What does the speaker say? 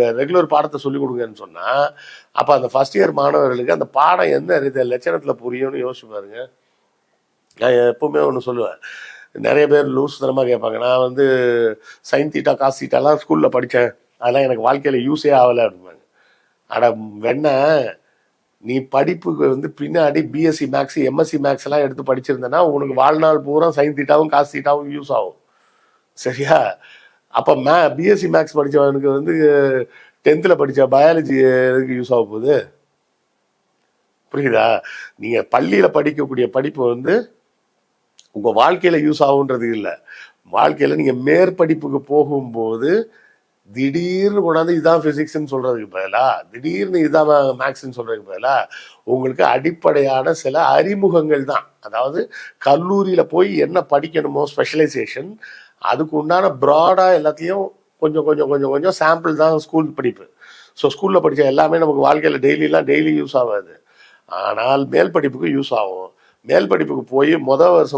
Regular பாடத்தை சொல்லிக் கொடுங்கன்னு சொன்னால் அப்போ அந்த ஃபர்ஸ்ட் இயர் மாணவர்களுக்கு அந்த பாடம் எந்த ரீதி லட்சணத்தில் புரியும்னு யோசிச்சு பாருங்க. நான் எப்பவுமே ஒன்று சொல்லுவேன். நிறைய பேர் லூஸ் தனமாக கேட்பாங்க. நான் வந்து சைன் தீட்டா காசு தீட்டாலாம் ஸ்கூலில் படித்தேன் அதெல்லாம் எனக்கு வாழ்க்கையில் யூஸே ஆகலை அப்படிம்பாங்க. அட வெண்ண நீ படிப்புக்கு வந்து பின்னாடி பிஎஸ்சி மேக்ஸ் எம்எஸ்சி மேக்ஸ் எல்லாம் எடுத்து படிச்சிருந்தேன்னா உனக்கு வாழ்நாள் பூரா சைன் தீட்டாவும் காசு தீட்டாவும் யூஸ் ஆகும். சரியா? அப்போ மே பிஎஸ்சி மேக்ஸ் படித்தவனுக்கு வந்து டென்த்தில் படித்த பயாலஜி எதுக்கு யூஸ் ஆக போகுது? புரியுதா? நீங்கள் பள்ளியில் படிக்கக்கூடிய படிப்பு வந்து உங்கள் வாழ்க்கையில் யூஸ் ஆகுன்றது இல்லை. வாழ்க்கையில் நீங்கள் மேற்படிப்புக்கு போகும்போது திடீர்னு கொண்டாந்து இதான் ஃபிசிக்ஸ்ன்னு சொல்கிறதுக்கு பதிலாக திடீர்னு இதான் மேக்ஸ்ன்னு சொல்கிறதுக்கு பதிலாக உங்களுக்கு அடிப்படையான சில அறிமுகங்கள் தான். அதாவது கல்லூரியில் போய் என்ன படிக்கணுமோ ஸ்பெஷலைசேஷன் அதுக்கு உண்டான ப்ராடாக எல்லாத்தையும் கொஞ்சம் கொஞ்சம் கொஞ்சம் கொஞ்சம் சாம்பிள் தான் ஸ்கூல் படிப்பு. ஸோ ஸ்கூலில் படித்த எல்லாமே நமக்கு வாழ்க்கையில் டெய்லிலாம் டெய்லி யூஸ் ஆகாது. ஆனால் மேல் படிப்புக்கு யூஸ் ஆகும். மேல் படிப்புக்கு போய் மொதல் வருஷம்